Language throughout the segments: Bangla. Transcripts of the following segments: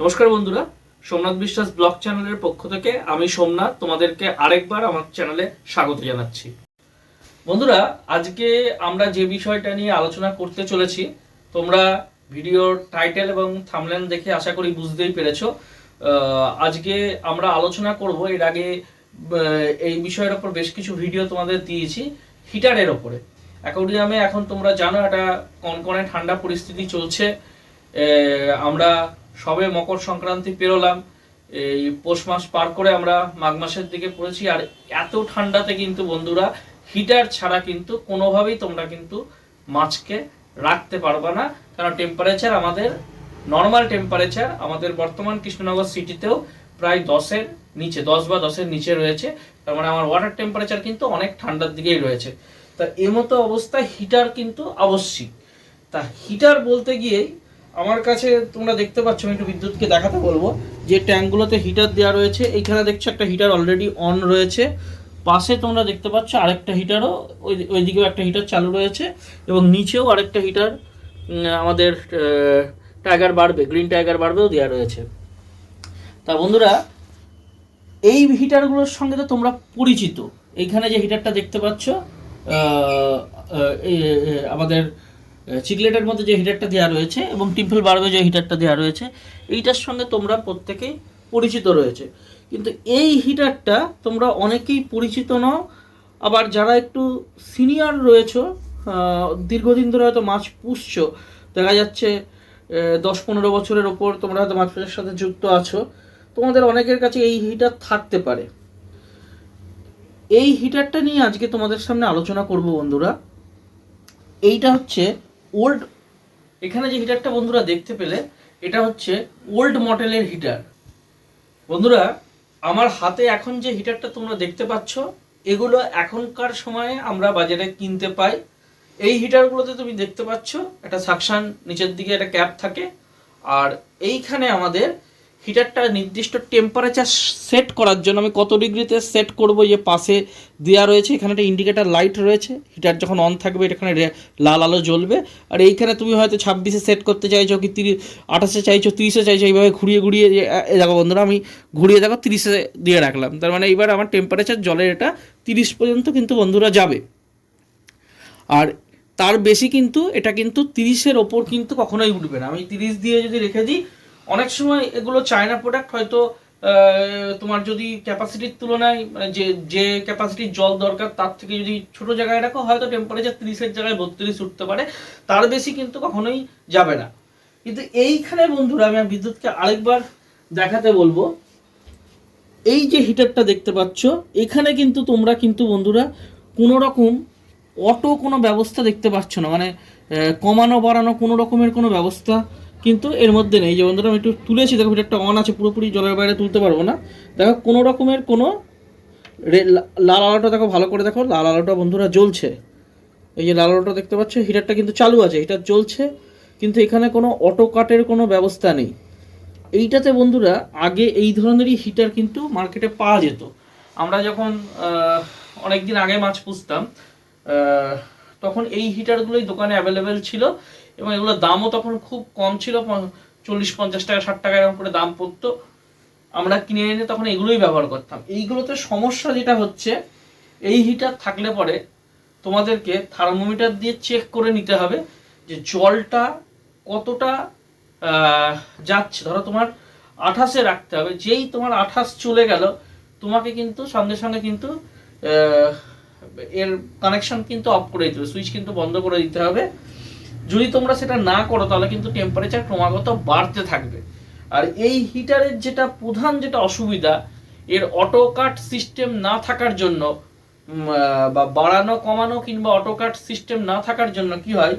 নমস্কার বন্ধুরা, সোমনাথ বিশ্বাস ব্লগ চ্যানেলের পক্ষ থেকে আমি সোমনাথ, তোমাদেরকে আরেকবার আমার চ্যানেলে স্বাগত জানাচ্ছি। বন্ধুরা, আজকে আমরা যে বিষয়টা নিয়ে আলোচনা করতে চলেছি, তোমরা ভিডিওর টাইটেল এবং থামলেন দেখে আশা করি বুঝতেই পেরেছ। আজকে আমরা আলোচনা করব, এর আগে এই বিষয়ের ওপর বেশ কিছু ভিডিও তোমাদের দিয়েছি, হিটারের ওপরে। অ্যাকর্ডিয়ামে এখন তোমরা জানো, একটা কনকনে ঠান্ডা পরিস্থিতি চলছে। আমরা সবে মকর সংক্রান্তি পেরোলাম। এই পৌষ মাস পার করে আমরা মাঘ মাসের দিকে পড়েছি, আর এত ঠান্ডাতে কিন্তু বন্ধুরা হিটার ছাড়া কিন্তু কোনোভাবেই তোমরা কিন্তু মাছকে রাখতে পারবে না। কারণ টেম্পারেচার আমাদের নর্মাল টেম্পারেচার আমাদের বর্তমান কৃষ্ণনগর সিটিতেও প্রায় দশের নিচে, দশ বা দশের নিচে রয়েছে। তার মানে আমার ওয়াটার টেম্পারেচার কিন্তু অনেক ঠান্ডার দিকেই রয়েছে। তা এমতো অবস্থায় হিটার কিন্তু আবশ্যিক। তা হিটার বলতে গিয়েই আমার কাছে তোমরা দেখতে পাচ্ছ, আমি একটু বিদ্যুৎকে দেখাতে বলব, যে ট্যাঙ্কগুলোতে হিটার দেওয়া রয়েছে। এইখানে দেখছ একটা হিটার অলরেডি অন রয়েছে। পাশে তোমরা দেখতে পাচ্ছ আরেকটা হিটারও ওই ওইদিকেও একটা হিটার চালু রয়েছে এবং নিচেও আরেকটা হিটার আমাদের টাইগার বাড়বে গ্রিন টাইগার বাড়বেও দেওয়া রয়েছে। তা বন্ধুরা, এই হিটারগুলোর সঙ্গে তো তোমরা পরিচিত। এইখানে যে হিটারটা দেখতে পাচ্ছ আমাদের চিকলেটের মধ্যে যে হিটারটা দেওয়া রয়েছে এবং টিম্পল বার্বে যে হিটারটা দেওয়া রয়েছে, এইটার সঙ্গে তোমরা প্রত্যেকেই পরিচিত রয়েছে। কিন্তু এই হিটারটা তোমরা অনেকেই পরিচিত নও, আবার যারা একটু সিনিয়র রয়েছো দীর্ঘদিন ধরে হয়তো মাছ পুষছো, দেখা যাচ্ছে দশ পনেরো বছরের ওপর তোমরা হয়তো মাছ চাষের সাথে যুক্ত আছো, তোমাদের অনেকের কাছে এই হিটার থাকতে পারে। এই হিটারটা নিয়ে আজকে তোমাদের সামনে আলোচনা করব বন্ধুরা। এইটা হচ্ছে ওল্ড, এখানে যে হিটারটা বন্ধুরা দেখতে পেলে, এটা হচ্ছে ওল্ড মডেলের হিটার বন্ধুরা, আমার হাতে এখন যে হিটারটা তোমরা দেখতে পাচ্ছ, এগুলো এখনকার সময়ে আমরা বাজারে কিনতে পাই। এই হিটারগুলোতে তুমি দেখতে পাচ্ছ, একটা সাকশান নিচের দিকে একটা ক্যাপ থাকে। আর এইখানে আমাদের হিটারটা নির্দিষ্ট টেম্পারেচার সেট করার জন্য আমি কত ডিগ্রিতে সেট করব? যে পাশে দেওয়া রয়েছে, এখানে একটা ইন্ডিকেটার লাইট রয়েছে। হিটার যখন অন থাকবে এখানে লাল আলো জ্বলবে। আর এইখানে তুমি হয়তো ছাব্বিশে সেট করতে চাইছো কি তিরিশ আঠাশে চাইছো, তিরিশে চাইছো, এইভাবে ঘুরিয়ে ঘুরিয়ে দেখো বন্ধুরা, আমি ঘুরিয়ে দেখো তিরিশে দিয়ে রাখলাম। তার মানে এইবার আমার টেম্পারেচার জলের এটা তিরিশ পর্যন্ত কিন্তু বন্ধুরা যাবে। আর তার বেশি কিন্তু, এটা কিন্তু তিরিশের ওপর কিন্তু কখনোই উঠবে না। আমি তিরিশ দিয়ে যদি রেখে দিই অনেক সময় এগুলো চায়না প্রোডাক্ট হয়তো তোমার যদি ক্যাপাসিটির তুলনায় মানে যে যে ক্যাপাসিটির জল দরকার, তার থেকে যদি ছোট জায়গায় রাখো, হয়তো টেম্পারেচার তিরিশের জায়গায় বত্রিশ উঠতে পারে। তার বেশি কিন্তু কখনোই যাবে না। কিন্তু এইখানে বন্ধুরা, আমি বিদ্যুৎকে আরেকবার দেখাতে বলব। এই যে হিটারটা দেখতে পাচ্ছ, এখানে কিন্তু তোমরা কিন্তু বন্ধুরা কোনো রকম অটো কোনো ব্যবস্থা দেখতে পাচ্ছ না। মানে কমানো, বাড়ানো কোনো রকমের কোনো ব্যবস্থা কিন্তু এর মধ্যে নেই। যে বন্ধুরা, আমি একটু তুলেছি, দেখো হিটারটা অন আছে, পুরোপুরি জলের বাইরে তুলতে পারব না। দেখো, কোনো রকমের কোনো লাল আলোটা দেখো, ভালো করে দেখো, লাল আলোটা বন্ধুরা জ্বলছে। এই যে লাল আলোটা দেখতে পাচ্ছ হিটারটা কিন্তু চালু আছে হিটার জ্বলছে, কিন্তু এখানে কোনো অটো কাটের কোনো ব্যবস্থা নেই। এইটাতে বন্ধুরা, আগে এই ধরনেরই হিটার কিন্তু মার্কেটে পাওয়া যেত। আমরা যখন অনেক দিন আগে মাছ পুষতাম তখন এই হিটারগুলোই দোকানে অ্যাভেলেবেল ছিল। এবং এগুলোর দামও তখন খুব কম ছিল চল্লিশ, পঞ্চাশ টাকা, ষাট টাকা এরকম করে দাম পড়তো। আমরা কিনে এনে তখন এগুলোই ব্যবহার করতাম। এইগুলোতে সমস্যা যেটা হচ্ছে, এই হিটার থাকলে পরে তোমাদেরকে থার্মোমিটার দিয়ে চেক করে নিতে হবে যে জলটা কতটা যাচ্ছে। ধরো তোমার আঠাশে রাখতে হবে, যেই তোমার আঠাশ চলে গেল, তোমাকে কিন্তু সঙ্গে সঙ্গে কিন্তু এর কানেকশন কিন্তু অফ করে দিতে হবে সুইচ কিন্তু বন্ধ করে দিতে হবে। যদি তোমরা সেটা না করো, তাহলে কিন্তু টেম্পারেচার ক্রমাগত বাড়তে থাকবে। আর এই হিটারের যেটা প্রধান যেটা অসুবিধা, এর অটো কাট সিস্টেম না থাকার জন্য বা বাড়ানো, কমানো কিংবা অটো কাট সিস্টেম না থাকার জন্য কি হয়,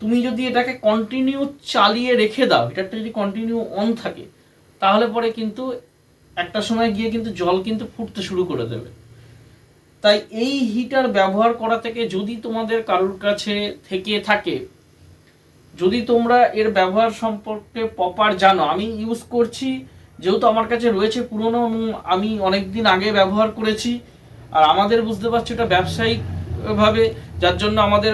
তুমি যদি এটাকে কন্টিনিউ চালিয়ে রেখে দাও হিটারটা যদি কন্টিনিউ অন থাকে, তাহলে পরে কিন্তু একটা সময় গিয়ে কিন্তু জল কিন্তু ফুটতে শুরু করে দেবে। তাই এই হিটার ব্যবহার করা থেকে যদি তোমাদের কারোর কাছে থেকে থাকে যদি তোমরা এর ব্যবহার সম্পর্কে প্রপার জানো, আমি ইউজ করছি, যেহেতু আমার কাছে রয়েছে পুরনো আমি অনেক দিন আগে ব্যবহার করেছি, আর আমাদের বুঝতে পারছি এটা ব্যবসায়িক ভাবে, যার জন্য আমাদের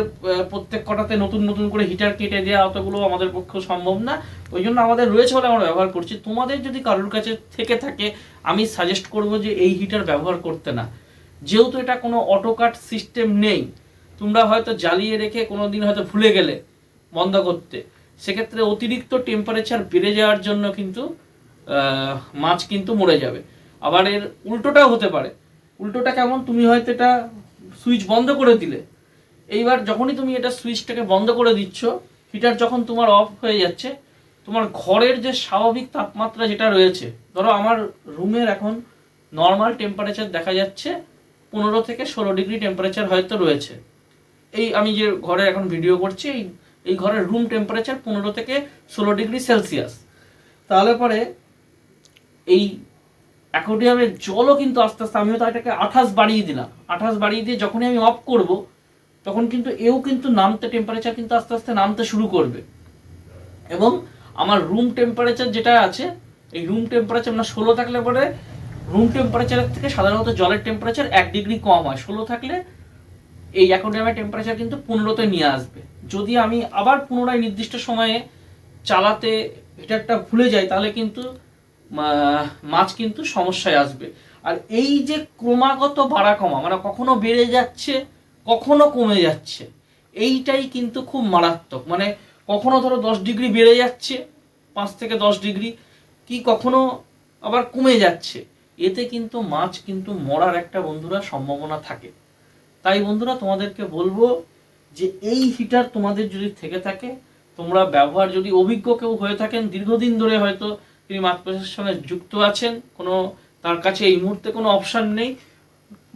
প্রত্যেক কটাতে নতুন নতুন করে হিটার কেটে দেওয়া অতগুলো আমাদের পক্ষে সম্ভব না, ওই জন্য আমাদের রয়েছে বলে আমরা ব্যবহার করছি। তোমাদের যদি কারোর কাছে থেকে থাকে, আমি সাজেস্ট করব যে এই হিটার ব্যবহার করতে না। যেহেতু এটা কোনো অটোকাট সিস্টেম নেই, তোমরা হয়তো জ্বালিয়ে রেখে কোনো দিন হয়তো ভুলে গেলে। বন্ধ করতে। সেক্ষেত্রে অতিরিক্ত টেম্পারেচার বেড়ে যাওয়ার জন্য কিন্তু মাছ কিন্তু মরে যাবে। আবার এর উল্টোটাও হতে পারে। উল্টোটা কেমন? তুমি হয়তো এটা সুইচ বন্ধ করে দিলে। এইবার যখনই তুমি এটা সুইচটাকে বন্ধ করে দিচ্ছ হিটার যখন তোমার অফ হয়ে যাচ্ছে, তোমার ঘরের যে স্বাভাবিক তাপমাত্রা যেটা রয়েছে, ধরো আমার রুমের এখন নর্মাল টেম্পারেচার দেখা যাচ্ছে, পনেরো থেকে ষোলো ডিগ্রি টেম্পারেচার হয়তো রয়েছে। এই আমি যে ঘরে এখন ভিডিও করছি, এই এই ঘরের রুম টেম্পারেচার পনেরো থেকে ষোলো ডিগ্রি সেলসিয়াস তাহলে পরে এই অ্যাকোডিয়ামের জলও কিন্তু আস্তে আস্তে আমি হয়তো এটাকে আঠাশ বাড়িয়ে দিলাম। আঠাশ বাড়িয়ে দিয়ে যখনই আমি অফ করব, তখন কিন্তু এও কিন্তু নামতে টেম্পারেচার কিন্তু আস্তে আস্তে নামতে শুরু করবে। এবং আমার রুম টেম্পারেচার যেটা আছে, এই রুম টেম্পারেচার না ষোলো থাকলে পরে রুম টেম্পারেচারের থেকে সাধারণত জলের টেম্পারেচার এক ডিগ্রি কম হয়। ষোলো থাকলে এই অ্যাকোডিয়ামের টেম্পারেচার কিন্তু পনেরোতে নিয়ে আসবে। যদি আমি আবার পুনরায় নির্দিষ্ট সময়ে চালাতে হিটারটা ভুলে যাই, তাহলে কিন্তু মাছ কিন্তু সমস্যায় আসবে। আর এই যে ক্রমাগত বাড়া কমা মানে কখনো বেড়ে যাচ্ছে, কখনো কমে যাচ্ছে, এইটাই কিন্তু খুব মারাত্মক। মানে কখনো ধরো দশ ডিগ্রি বেড়ে যাচ্ছে, পাঁচ থেকে দশ ডিগ্রি, কি কখনো আবার কমে যাচ্ছে, এতে কিন্তু মাছ কিন্তু মরার একটা বন্ধুরা সম্ভাবনা থাকে। তাই বন্ধুরা, তোমাদেরকে বলব যে এই হিটার তোমাদের যদি থেকে থাকে, তোমরা ব্যবহার যদি অভিজ্ঞ কেউ হয়ে থাকেন, দীর্ঘদিন ধরে হয়তো তিনি মাছ সঙ্গে যুক্ত আছেন, কোনো, তার কাছে এই মুহূর্তে কোনো অপশন নেই,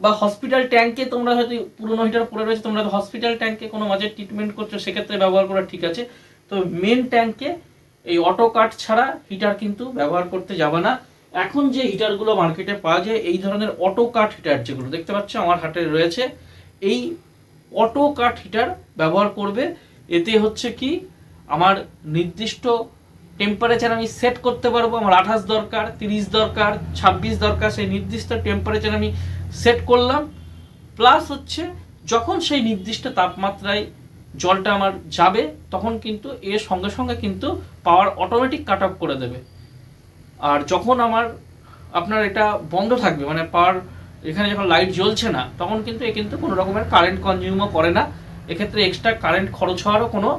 বা হসপিটাল ট্যাঙ্কে তোমরা হয়তো পুরোনো হিটার পড়ে রয়েছে, তোমরা হসপিটাল ট্যাঙ্কে কোনো মাঝে ট্রিটমেন্ট করছ, সেক্ষেত্রে ব্যবহার করা ঠিক আছে। তো মেন ট্যাঙ্কে এই অটো কাট ছাড়া হিটার কিন্তু ব্যবহার করতে যাবে না। এখন যে হিটারগুলো মার্কেটে পাওয়া যায়, এই ধরনের অটো কাট হিটার যেগুলো, দেখতে পাচ্ছ? আমার হাটে রয়েছে। এই অটো কাট হিটার ব্যবহার করবে। এতে হচ্ছে কি, আমার নির্দিষ্ট টেম্পারেচার আমি সেট করতে পারব, আমার আঠাশ দরকার, তিরিশ দরকার, ছাব্বিশ দরকার, সেই নির্দিষ্ট টেম্পারেচার আমি সেট করলাম। প্লাস হচ্ছে, যখন সেই নির্দিষ্ট তাপমাত্রায় জলটা আমার যাবে, তখন কিন্তু এর সঙ্গে সঙ্গে কিন্তু পাওয়ার অটোমেটিক কাট অফ করে দেবে। আর যখন আমার, আপনার এটা বন্ধ থাকবে মানে পাওয়ার এখানে যখন লাইট জ্বলছে না, তখন কিন্তু এ কিন্তু কোনো রকমের কারেন্ট কনজিউমও করে না। এক্ষেত্রে এক্সট্রা কারেন্ট খরচ হওয়ারও কোনো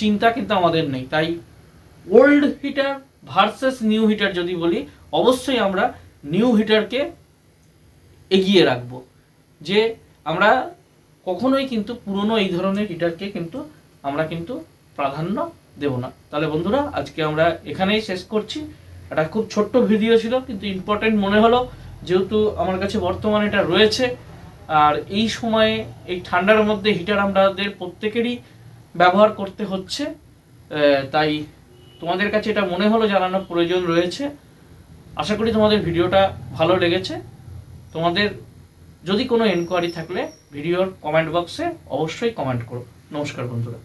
চিন্তা কিন্তু আমাদের নেই। তাই old heater versus new heater যদি বলি, অবশ্যই আমরা নিউ হিটারকে এগিয়ে রাখব। যে আমরা কখনোই কিন্তু পুরনো এই ধরনের হিটারকে কিন্তু আমরা কিন্তু প্রাধান্য দেব না। তাহলে বন্ধুরা, আজকে আমরা এখানেই শেষ করছি। একটা খুব ছোট্ট ভিডিও ছিল, কিন্তু ইম্পর্টেন্ট মনে হলো। যেহেতু আমার কাছে বর্তমানে এটা রয়েছে, আর এই সময়ে এই ঠান্ডার মধ্যে হিটার আমাদের প্রত্যেকেরই ব্যবহার করতে হচ্ছে। তাই তোমাদের কাছে এটা মনে হলো জানানোর প্রয়োজন রয়েছে। আশা করি তোমাদের ভিডিওটা ভালো লেগেছে। তোমাদের যদি কোনো এনকোয়ারি থাকলে ভিডিওর কমেন্ট বক্সে অবশ্যই কমেন্ট করো। নমস্কার বন্ধুরা।